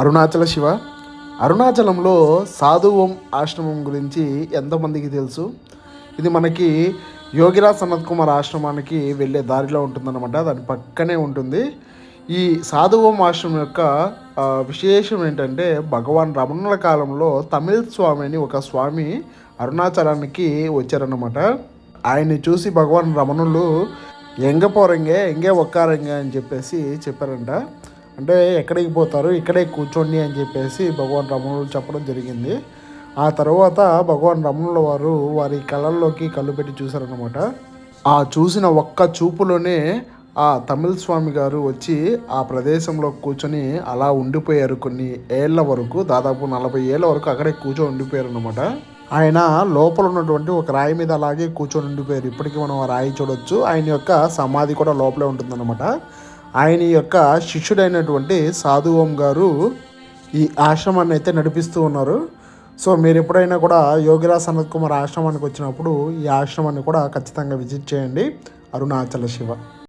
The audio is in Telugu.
అరుణాచల శివ. అరుణాచలంలో సాధువం ఆశ్రమం గురించి ఎంతమందికి తెలుసు. ఇది మనకి యోగిరాజ్ సనత్ కుమార్ ఆశ్రమానికి వెళ్ళే దారిలో ఉంటుందన్నమాట. దాని పక్కనే ఉంటుంది. ఈ సాధువం ఆశ్రమం యొక్క విశేషం ఏంటంటే భగవాన్ రమణుల కాలంలో తమిళ్ స్వామి అని ఒక స్వామి అరుణాచలానికి వచ్చారన్నమాట. ఆయన్ని చూసి భగవాన్ రమణులు ఎంగ పోరంగే ఎంగే ఒక్కారంగే అని చెప్పేసి చెప్పారంట. అంటే ఎక్కడికి పోతారు? ఇక్కడే కూర్చోండి అని చెప్పేసి భగవాన్ రమణులు చెప్పడం జరిగింది. ఆ తర్వాత భగవాన్ రమణుల వారు వారి కళల్లోకి కళ్ళు పెట్టి చూశారనమాట ఆ చూసిన ఒక్క చూపులోనే ఆ తమిళ స్వామి గారు వచ్చి ఆ ప్రదేశంలో కూర్చొని అలా ఉండిపోయారు కొన్ని ఏళ్ళ వరకు దాదాపు నలభై ఏళ్ళ వరకు అక్కడే కూర్చొని ఉండిపోయారు అనమాట ఆయన లోపల ఉన్నటువంటి ఒక రాయి మీద అలాగే కూర్చొని ఉండిపోయారు. ఇప్పటికీ మనం ఆ రాయి చూడొచ్చు. ఆయన యొక్క సమాధి కూడా లోపలే ఉంటుందన్నమాట. ఆయన యొక్క శిష్యుడైనటువంటి సాధువం గారు ఈ ఆశ్రమాన్ని అయితే నడిపిస్తూ ఉన్నారు. సో మీరు ఎప్పుడైనా కూడా యోగిరాజ్ సనత్ కుమార్ ఆశ్రమానికి వచ్చినప్పుడు ఈ ఆశ్రమాన్ని కూడా ఖచ్చితంగా విజిట్ చేయండి. అరుణాచల శివ.